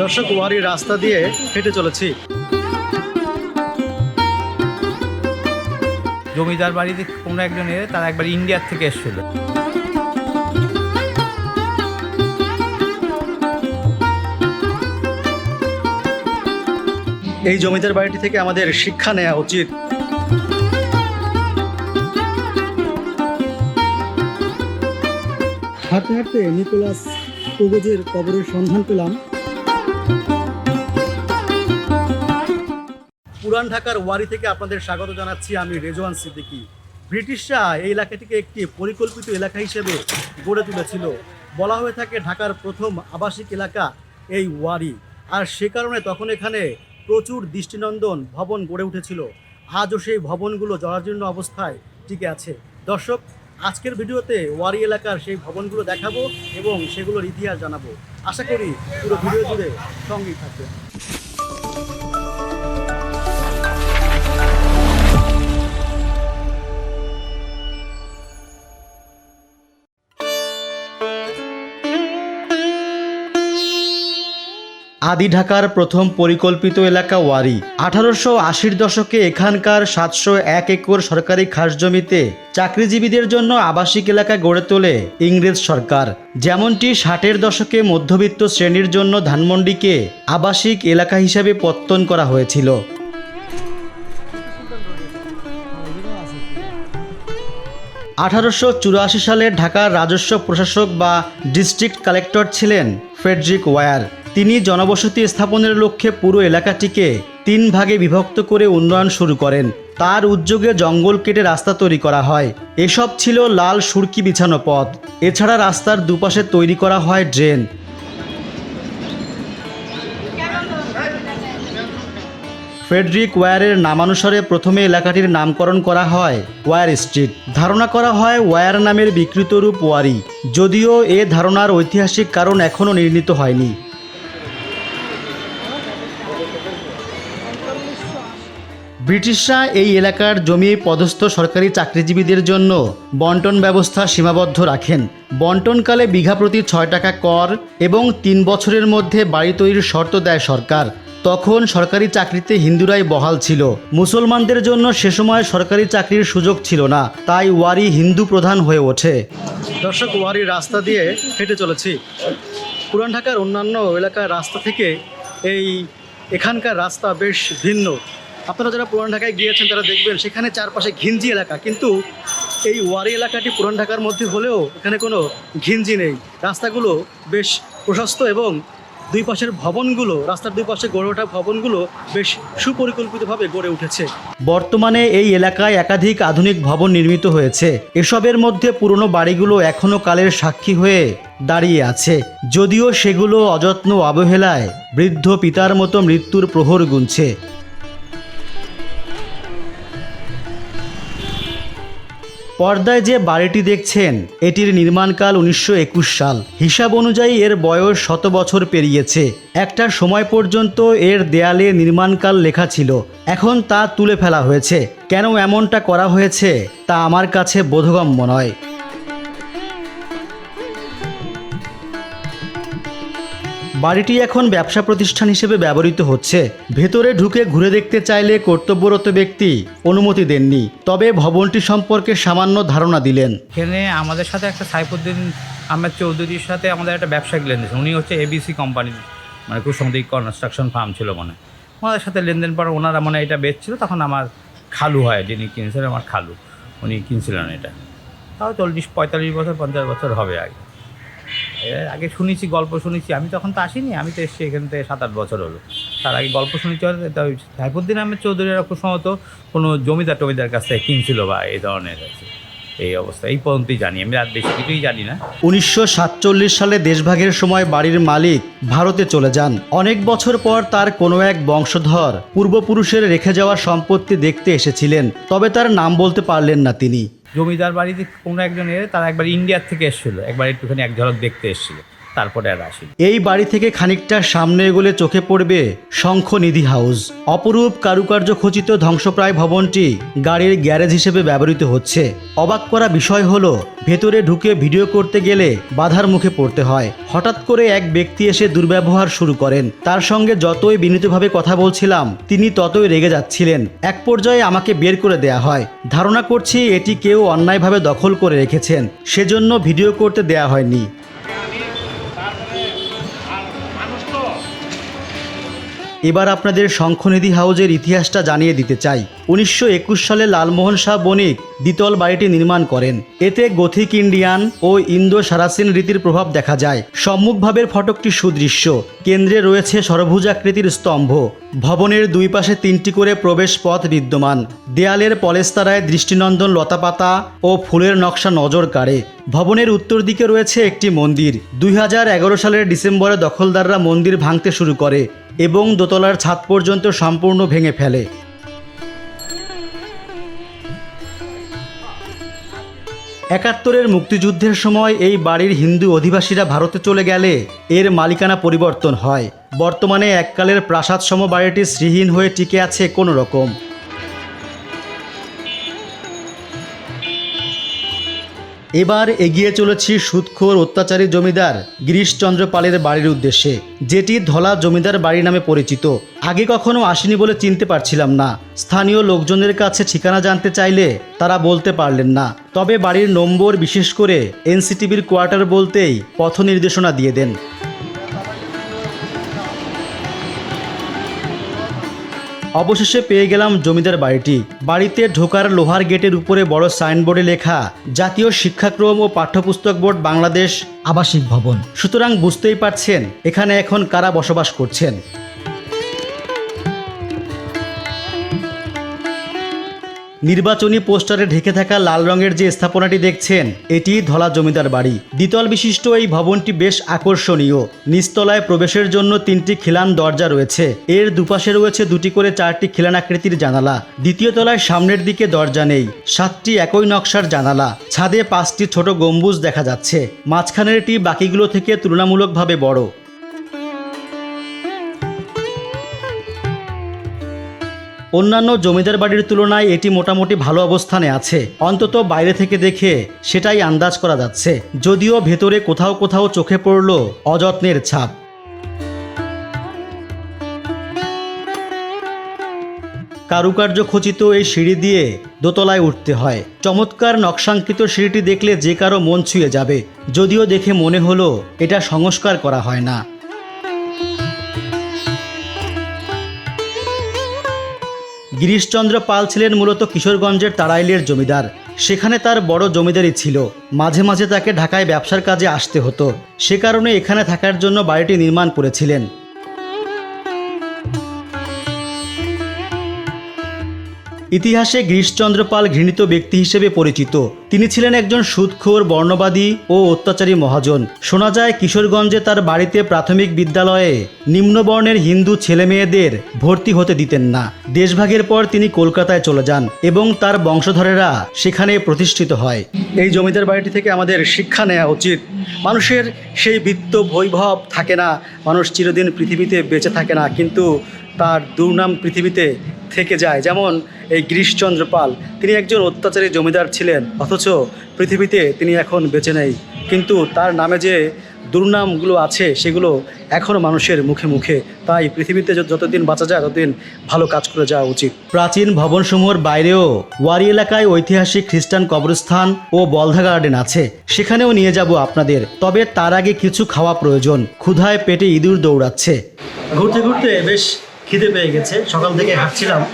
দর্শক ওয়ারি রাস্তা দিয়ে হেঁটে চলেছি। জমিদার বাড়িতে কোনো একজন এলে তারা একবার ইন্ডিয়ার থেকে এসেছিল। এই জমিদার বাড়িটি থেকে আমাদের শিক্ষা নেওয়া উচিত। হাঁটতে হাঁটতে নিকোলাস ওগোজের কবরের সন্ধান পেলাম। পুরান ঢাকার ওয়ারি থেকে আপনাদের স্বাগত জানাচ্ছি আমি রেজওয়ান সিদ্দিকী। ব্রিটিশরা এই এলাকাটিকে একটি পরিকল্পিত এলাকা হিসেবে গড়ে তুলেছিল। বলা হয়ে থাকে ঢাকার প্রথম আবাসিক এলাকা এই ওয়ারি। আর সে কারণে তখন এখানে প্রচুর দৃষ্টিনন্দন ভবন গড়ে উঠেছিল। আজও সেই ভবনগুলো জরাজীর্ণ অবস্থায় টিকে আছে। দর্শক আজকের ভিডিওতে ওয়ারি এলাকার সেই ভবনগুলো দেখাবো এবং সেগুলোর ইতিহাস জানাব। আশা করি পুরো ভিডিও জুড়ে সঙ্গেই থাকবে আদি ঢাকার প্রথম পরিকল্পিত এলাকা ওয়ারি। আঠারোশো আশির দশকে এখানকার সাতশো এক একর সরকারি খাস জমিতে চাকরিজীবীদের জন্য আবাসিক এলাকা গড়ে তোলে ইংরেজ সরকার। যেমনটি ষাটের দশকে মধ্যবিত্ত শ্রেণির জন্য ধানমন্ডিকে আবাসিক এলাকা হিসাবে পত্তন করা হয়েছিল। আঠারোশো চুরাশি সালে ঢাকার রাজস্ব প্রশাসক বা ডিস্ট্রিক্ট কালেক্টর ছিলেন ফ্রেডরিক ওয়ার তিনি জনবসতি স্থাপনের লক্ষ্যে পুরো এলাকাটিকে তিন ভাগে বিভক্ত করে উন্নয়ন শুরু করেন। তার উদ্যোগে জঙ্গল কেটে রাস্তা তৈরি করা হয়। এসব ছিল লাল সুরকি বিছানো পথ। এছাড়া রাস্তার দুপাশে তৈরি করা হয় ড্রেন। ফ্রেডরিক ওয়ারের নামানুসারে প্রথমে এলাকাটির নামকরণ করা হয় ওয়ার স্ট্রিট। ধারণা করা হয় ওয়ার নামের বিকৃত রূপ ওয়ারি যদিও এ ধারণার ঐতিহাসিক কারণ এখনও নির্ণীত হয়নি। ব্রিটিশরা এই এলাকার জমি পদস্থ সরকারি চাকরিজীবীদের জন্য বন্টন ব্যবস্থা সীমাবদ্ধ রাখেন। বন্টনকালে বিঘা প্রতি ছয় টাকা কর এবং তিন বছরের মধ্যে বাড়ি তৈরির শর্ত দেয় সরকার। তখন সরকারি চাকরিতে হিন্দুরাই বহাল ছিল। মুসলমানদের জন্য সে সময় সরকারি চাকরির সুযোগ ছিল না। তাই ওয়ারি হিন্দু প্রধান হয়ে ওঠে। দর্শক ওয়ারি রাস্তা দিয়ে হেঁটে চলেছি। পুরান ঢাকার অন্যান্য এলাকার রাস্তা থেকে এই এখানকার রাস্তা বেশ ভিন্ন। আপনারা যারা পুরান ঢাকায় গিয়েছেন, তারা দেখবেন সেখানে চারপাশে ঘিঞ্জি এলাকা। কিন্তু এই ওয়ারি এলাকাটি পুরান ঢাকার মধ্যে হলেও এখানে কোনো ঘিঞ্জি নেই। রাস্তাগুলো বেশ প্রশস্ত এবং দুই পাশের ভবনগুলো, রাস্তার দুই পাশে গড়ে ওঠা ভবনগুলো বেশ সুপরিকল্পিতভাবে গড়ে উঠেছে। বর্তমানে এই এলাকায় একাধিক আধুনিক ভবন নির্মিত হয়েছে। এসবের মধ্যে পুরনো বাড়িগুলো এখনও কালের সাক্ষী হয়ে দাঁড়িয়ে আছে। যদিও সেগুলো অযত্ন অবহেলায় বৃদ্ধ পিতার মতো মৃত্যুর প্রহর গুনছে। পর্দায় যে বাড়িটি দেখছেন, এটির নির্মাণকাল উনিশশো একুশ সাল। হিসাব অনুযায়ী এর বয়স শত বছর পেরিয়েছে। একটা সময় পর্যন্ত এর দেয়ালে নির্মাণকাল লেখা ছিল। এখন তা তুলে ফেলা হয়েছে। কেন এমনটা করা হয়েছে, তা আমার কাছে বোধগম্য নয়। বাড়িটি এখন ব্যবসা প্রতিষ্ঠান হিসেবে ব্যবহৃত হচ্ছে। ভেতরে ঢুকে ঘুরে দেখতে চাইলে কর্তব্যরত ব্যক্তি অনুমতি দেননি, তবে ভবনটি সম্পর্কে সামান্য ধারণা দিলেন। এখানে আমাদের সাথে একটা সাইফুদ্দিন আহমেদ চৌধুরীর সাথে আমাদের একটা ব্যবসায়িক লেনদেন উনি হচ্ছে এবিসি কোম্পানির মানে কুসংদিক কনস্ট্রাকশন ফার্ম ছিল মনে। ওনাদের সাথে লেনদেন পর ওনারা মানে এটা বেচছিল, তখন আমার খালু হয়, যিনি কিনছিলেন আমার খালু। উনি কিনছিলেন এটা। তাও চল্লিশ, পঁয়তাল্লিশ বছর, পঞ্চাশ বছর হবে আগে। এর আগে শুনেছি, গল্প শুনেছি। আমি তখন তো আসিনি, আমি তো এসেছি এখান থেকে সাত, আট বছর হলো। তার আগে গল্প শুনেছি সাইফুদ্দিন আহমেদ চৌধুরীরা খুব সম্ভবত কোনো জমিদার টমিদার কাছ থেকে কিনছিল বা এই ধরনের আছে এই অবস্থা, এই পর্যন্তই জানি। আমি আর বেশি কিছুই জানি না। উনিশশো সাতচল্লিশ সালে দেশভাগের সময় বাড়ির মালিক ভারতে চলে যান। অনেক বছর পর তার কোনো এক বংশধর পূর্বপুরুষের রেখে যাওয়া সম্পত্তি দেখতে এসেছিলেন, তবে তার নাম বলতে পারলেন না তিনি। জমিদার বাড়িতে কোনো একজন এলে তারা একবার ইন্ডিয়ার থেকে এসেছিল, একবার একটুখানি এক ঝলক দেখতে এসেছিল। তারপরে আর আসি এই বাড়ি থেকে খানিকটা সামনে এগোলে চোখে পড়বে শঙ্খনিধি হাউস। অপরূপ কারুকার্য খচিত ধ্বংসপ্রায় ভবনটি গাড়ির গ্যারেজ হিসেবে ব্যবহৃত হচ্ছে। অবাক করা বিষয় হলো, ভেতরে ঢুকে ভিডিও করতে গেলে বাধার মুখে পড়তে হয়। হঠাৎ করে এক ব্যক্তি এসে দুর্ব্যবহার শুরু করেন। তার সঙ্গে যতই বিনীতভাবে কথা বলছিলাম, তিনি ততই রেগে যাচ্ছিলেন। এক পর্যায়ে আমাকে বের করে দেয়া হয়। ধারণা করছি এটি কেউ অন্যায়ভাবে দখল করে রেখেছেন। সেজন্য ভিডিও করতে দেয়া হয়নি। এবার আপনাদের শঙ্খনিধি হাউজের ইতিহাসটা জানিয়ে দিতে চাই। উনিশশো একুশ সালে লালমোহন শাহ বণিক দ্বিতল বাড়িটি নির্মাণ করেন। এতে গথিক ইন্ডিয়ান ও ইন্দো সারাসিন রীতির প্রভাব দেখা যায়। সম্মুখভাবের ফটকটি সুদৃশ্য। কেন্দ্রে রয়েছে সরভুজাকৃতির স্তম্ভ। ভবনের দুই পাশে তিনটি করে প্রবেশ পথ বিদ্যমান। দেয়ালের পলেস্তারায় দৃষ্টিনন্দন লতাপাতা ও ফুলের নকশা নজর কাড়ে। ভবনের উত্তর দিকে রয়েছে একটি মন্দির। দুই হাজার এগারো সালের ডিসেম্বরে দখলদাররা মন্দির ভাঙতে শুরু করে এবং দোতলার ছাদ পর্যন্ত সম্পূর্ণ ভেঙে ফেলে। একাত্তরের মুক্তিযুদ্ধের সময় এই বাড়ির হিন্দু অধিবাসীরা ভারতে চলে গেলে এর মালিকানা পরিবর্তন হয়। বর্তমানে এককালের প্রাসাদ সম বাড়িটি শ্রীহীন হয়ে টিকে আছে কোনো রকম। এবার এগিয়ে চলেছি সুদখোর অত্যাচারী জমিদার গিরিশচন্দ্র পালের বাড়ির উদ্দেশ্যে, যেটি ধলা জমিদার বাড়ি নামে পরিচিত। আগে কখনো আসেনি বলে চিনতে পারছিলাম না। স্থানীয় লোকজনের কাছে ঠিকানা জানতে চাইলে তারা বলতে পারলেন না। তবে বাড়ির নম্বর বিশেষ করে এনসিটিভির কোয়ার্টার বলতেই পথ নির্দেশনা দিয়ে দেন। অবশেষে পেয়ে গেলাম জমিদার বাড়িটি। বাড়িতে ঢোকার লোহার গেটের উপরে বড় সাইনবোর্ডে লেখা, জাতীয় শিক্ষাক্রম ও পাঠ্যপুস্তক বোর্ড বাংলাদেশ আবাসিক ভবন। সুতরাং বুঝতেই পারছেন, এখানে এখন কারা বসবাস করছেন। নির্বাচনী পোস্টারে ঢেকে থাকা লাল রঙের যে স্থাপনাটি দেখছেন, এটি ধলা জমিদার বাড়ি। দ্বিতল বিশিষ্ট এই ভবনটি বেশ আকর্ষণীয়। নিচতলায় প্রবেশের জন্য তিনটি খিলান দরজা রয়েছে। এর দুপাশে রয়েছে দুটি করে চারটি খিলান আকৃতির জানালা। দ্বিতীয় তলায় সামনের দিকে দরজা নেই। সাতটি একই নকশার জানালা। ছাদে পাঁচটি ছোট গম্বুজ দেখা যাচ্ছে। মাঝখানেরটি বাকিগুলো থেকে তুলনামূলকভাবে বড়। অন্যান্য জমিদার বাড়ির তুলনায় এটি মোটামুটি ভালো অবস্থানে আছে। অন্তত বাইরে থেকে দেখে সেটাই আন্দাজ করা যাচ্ছে। যদিও ভেতরে কোথাও কোথাও চোখে পড়ল অযত্নের ছাপ। কারুকার্য খচিত এই সিঁড়ি দিয়ে দোতলায় উঠতে হয়। চমৎকার নকশাঙ্কিত সিঁড়িটি দেখলে যে কারও মন ছুঁয়ে যাবে। যদিও দেখে মনে হলো এটা সংস্কার করা হয় না। গিরিশচন্দ্র পাল ছিলেন মূলত কিশোরগঞ্জের তারাইলের জমিদার। সেখানে তার বড় জমিদারি ছিল। মাঝে মাঝে তাকে ঢাকায় ব্যবসার কাজে আসতে হতো। সে কারণে এখানে থাকার জন্য বাড়িটি নির্মাণ করেছিলেন। ইতিহাসে গিরিশচন্দ্র পাল ঘৃণিত ব্যক্তি হিসেবে পরিচিত। তিনি ছিলেন একজন সুদখোর বর্ণবাদী ও অত্যাচারী মহাজন। শোনা যায়, কিশোরগঞ্জে তার বাড়িতে প্রাথমিক বিদ্যালয়ে নিম্নবর্ণের হিন্দু ছেলেমেয়েদের ভর্তি হতে দিতেন না। দেশভাগের পর তিনি কলকাতায় চলে যান এবং তার বংশধরেরা সেখানে প্রতিষ্ঠিত হয়। এই জমিদার বাড়িটি থেকে আমাদের শিক্ষা নেওয়া উচিত। মানুষের সেই বৃত্ত বৈভব থাকে না। মানুষ চিরদিন পৃথিবীতে বেঁচে থাকে না, কিন্তু তার দুর্নাম পৃথিবীতে থেকে যায়। যেমন এই গিরিশচন্দ্র পাল তিনি একজন অত্যাচারী জমিদার ছিলেন, অথচ পৃথিবীতে তিনি এখন বেঁচে নেই। কিন্তু তার নামে যে দুর্নামগুলো আছে, সেগুলো এখনও মানুষের মুখে মুখে। তাই পৃথিবীতে যতদিন বাঁচা যায়, ততদিন ভালো কাজ করে যাওয়া উচিত। প্রাচীন ভবনসমূহের বাইরেও ওয়ারি এলাকায় ঐতিহাসিক খ্রিস্টান কবরস্থান ও বলধা গার্ডেন আছে। সেখানেও নিয়ে যাব আপনাদের। তবে তার আগে কিছু খাওয়া প্রয়োজন। ক্ষুধায় পেটে ইঁদুর দৌড়াচ্ছে। ঘুরতে ঘুরতে বেশ খিদে পেয়ে গেছে। সকাল থেকে হাঁটছিলাম।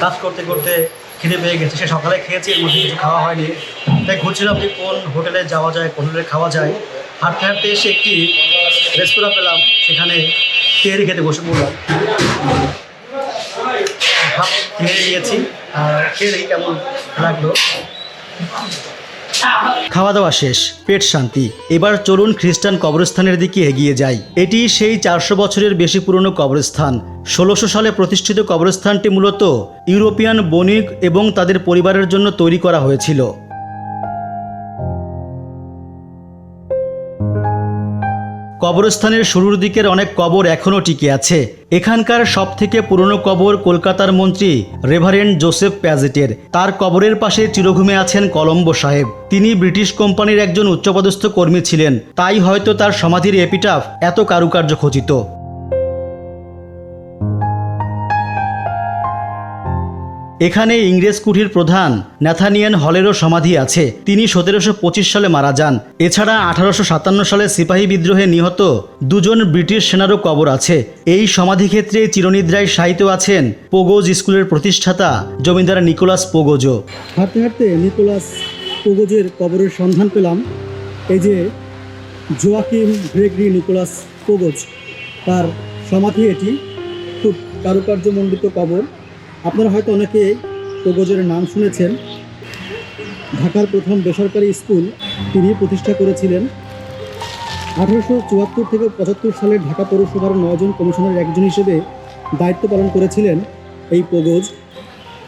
কাজ করতে করতে খিদে পেয়ে গেছে। সে সকালে খেয়েছি, এর মধ্যে কিছু খাওয়া হয়নি। তাই ঘুরছিলাম যে কোন হোটেলে যাওয়া যায়, কোন হোটেলে খাওয়া যায়। হাঁটতে হাঁটতে এসে একটি রেস্তোরাঁ পেলাম, সেখানে তেহারি খেতে বসে পড়লাম। তেহারি নিয়েছি। আর খেয়ে কেমন লাগল। খাওয়া দাওয়া শেষ, পেট শান্তি। এবার চলুন খ্রিস্টান কবরস্থানের দিকে এগিয়ে যাই। এটি সেই চারশো বছরের বেশি পুরনো কবরস্থান। ষোলোশো সালে প্রতিষ্ঠিত কবরস্থানটি মূলত ইউরোপিয়ান বণিক এবং তাদের পরিবারের জন্য তৈরি করা হয়েছিল। কবরস্থানের শুরুর দিকের অনেক কবর এখনও টিকে আছে। এখানকার সব থেকে পুরনো কবর কলকাতার মন্ত্রী রেভারেন্ড জোসেফ প্যাজেটের। তার কবরের পাশে চিরঘুমে আছেন কলম্বো সাহেব। তিনি ব্রিটিশ কোম্পানির একজন উচ্চপদস্থ কর্মী ছিলেন। তাই হয়তো তার সমাধির এপিটাফ এত কারুকার্য খচিত। এখানে ইংরেজ কুঠির প্রধান ন্যাথানিয়ান হলেরও সমাধি আছে। তিনি সতেরোশো পঁচিশ সালে মারা যান। এছাড়া আঠারোশো সাতান্ন সালে সিপাহী বিদ্রোহে নিহত দুজন ব্রিটিশ সেনারও কবর আছে। এই সমাধিক্ষেত্রে চিরনিদ্রায় শায়িত আছেন পোগোজ স্কুলের প্রতিষ্ঠাতা জমিদার নিকোলাস পোগোজো। হাঁটতে হাঁটতে নিকোলাস পোগোজের কবরের সন্ধান পেলাম। এই যে জোয়াকিম গ্রেগরি নিকোলাস পোগোজ, তার সমাধি এটি। খুব কারুকার্যমণ্ডিত কবর। আপনারা হয়তো অনেকে পোগোজের নাম শুনেছেন। ঢাকার প্রথম বেসরকারি স্কুল তিনি প্রতিষ্ঠা করেছিলেন। আঠারোশো চুয়াত্তর থেকে পঁচাত্তর সালে ঢাকা পৌরসভার নয়জন কমিশনারের একজন হিসেবে দায়িত্ব পালন করেছিলেন এই পোগোজ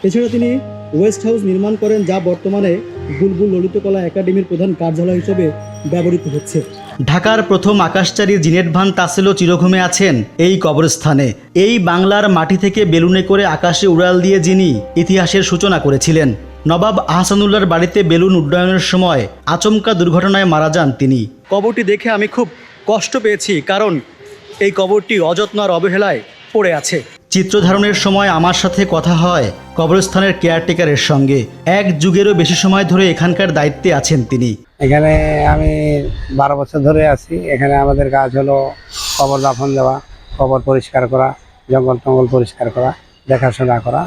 এছাড়া তিনি ওয়েস্ট হাউস নির্মাণ করেন, যা বর্তমানে বুলবুল ললিতকলা একাডেমির প্রধান কার্যালয় হিসেবে ব্যবহৃত হচ্ছে। ঢাকার প্রথম আকাশচারী জিনেট ভান তাসেলও চিরঘুমে আছেন এই কবরস্থানে। এই বাংলার মাটি থেকে বেলুনে করে আকাশে উড়াল দিয়ে যিনি ইতিহাসের সূচনা করেছিলেন। নবাব আহসানুল্লাহর বাড়িতে বেলুন উড্ডয়নের সময় আচমকা দুর্ঘটনায় মারা যান তিনি। কবরটি দেখে আমি খুব কষ্ট পেয়েছি, কারণ এই কবরটি অযত্ন আর অবহেলায় পড়ে আছে। চিত্র ধারণের সময় আমার সাথে কথা হয় কবরস্থানের কেয়ারটেকারের সঙ্গে। এক যুগেরও বেশি সময় ধরে এখানকার দায়িত্বে আছেন তিনি। এখানে আমি বারো বছর ধরে আছি। এখানে আমাদের কাজ হলো কবর দাফন দেওয়া, কবর পরিষ্কার করা, জঙ্গল টঙ্গল পরিষ্কার করা, দেখাশোনা করা,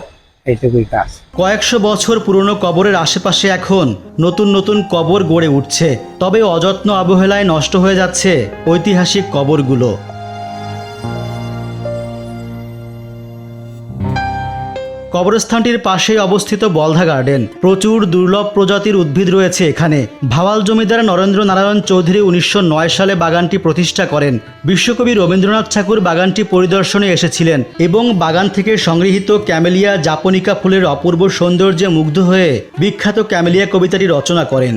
এইটুকুই কাজ। কয়েকশো বছর পুরনো কবরের আশেপাশে এখন নতুন নতুন কবর গড়ে উঠছে। তবে অযত্ন অবহেলায় নষ্ট হয়ে যাচ্ছে ঐতিহাসিক কবরগুলো। কবরস্থানটির পাশেই অবস্থিত বলধা গার্ডেন। প্রচুর দুর্লভ প্রজাতির উদ্ভিদ রয়েছে এখানে। ভাওয়াল জমিদার নরেন্দ্র নারায়ণ চৌধুরী উনিশশো নয় সালে বাগানটি প্রতিষ্ঠা করেন। বিশ্বকবি রবীন্দ্রনাথ ঠাকুর বাগানটি পরিদর্শনে এসেছিলেন এবং বাগান থেকে সংগৃহীত ক্যামেলিয়া জাপনিকা ফুলের অপূর্ব সৌন্দর্যে মুগ্ধ হয়ে বিখ্যাত ক্যামেলিয়া কবিতাটি রচনা করেন।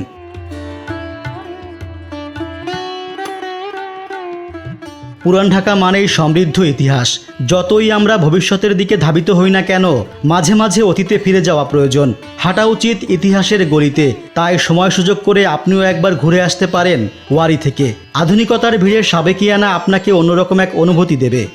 পুরান ঢাকা মানেই সমৃদ্ধ ইতিহাস। যতই আমরা ভবিষ্যতের দিকে ধাবিত হই না কেন, মাঝে মাঝে অতীতে ফিরে যাওয়া প্রয়োজন। হাঁটা উচিত ইতিহাসের গলিতে। তাই সময় সুযোগ করে আপনিও একবার ঘুরে আসতে পারেন ওয়ারি থেকে। আধুনিকতার ভিড়ে সাবেকিয়ানা আপনাকে অন্যরকম এক অনুভূতি দেবে।